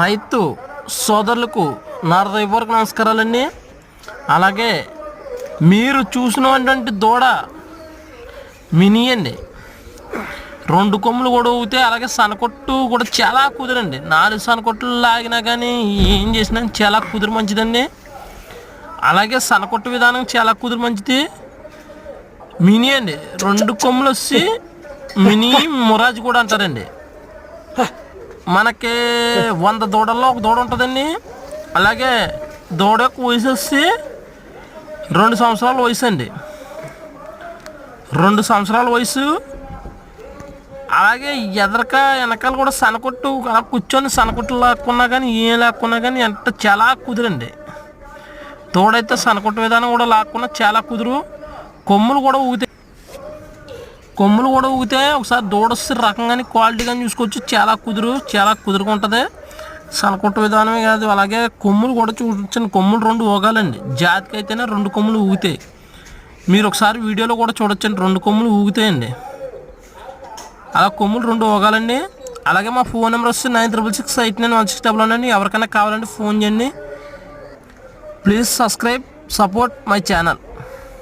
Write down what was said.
రైతు సోదరులకు నా హృదయపూర్వక నమస్కారాలండి. అలాగే మీరు చూసినటువంటి దూడ మినీ అండి. రెండు కొమ్ములు కూడా ఊగితే అలాగే సనకొట్టు కూడా చాలా కుదరండి. నాలుగు సనకొట్లు లాగినా కానీ ఏం చేసినా చాలా కుదురు మంచిదండి. అలాగే సనకొట్టు విధానం చాలా కుదురు మంచిది. మినీ అండి. రెండు కొమ్ములు వచ్చి మినీ మురాజ్ కూడా అంటారండి. మనకి వంద దూడల్లో ఒక దూడ ఉంటుందండి. అలాగే దూడ యొక్క వయసు వచ్చి రెండు సంవత్సరాల వయసు అండి. రెండు సంవత్సరాల వయసు. అలాగే ఎదరక వెనకాల కూడా సనకొట్టు అలా కూర్చొని సనకొట్టు లాక్కున్నా కానీ ఏం లాక్కున్నా కానీ ఎంత చాలా కుదురండి. తోడైతే సనకొట్టు విధానం కూడా లాక్కున్నా చాలా కుదురు. కొమ్ములు కూడా ఊగితే కొమ్ములు కూడా ఊగితే ఒకసారి దూడొస్తే రకం కానీ క్వాలిటీ కానీ చూసుకోవచ్చు. చాలా కుదురు చాలా కుదురుగా ఉంటుంది. సనకొట్టు విధానమే కాదు అలాగే కొమ్ములు కూడా చూపించండి కొమ్ములు రెండు ఊగాలండి. జాతికి అయితేనే రెండు కొమ్ములు ఊగుతాయి. మీరు ఒకసారి వీడియోలో కూడా చూడొచ్చండి రెండు కొమ్ములు ఊగుతాయండి. అలా కొమ్ములు రెండు ఊగాలండి. అలాగే మా ఫోన్ నెంబర్ వస్తే nine triple six eight nine one six double అండి. ఎవరికైనా కావాలంటే ఫోన్ చేయండి. Please subscribe support my channel.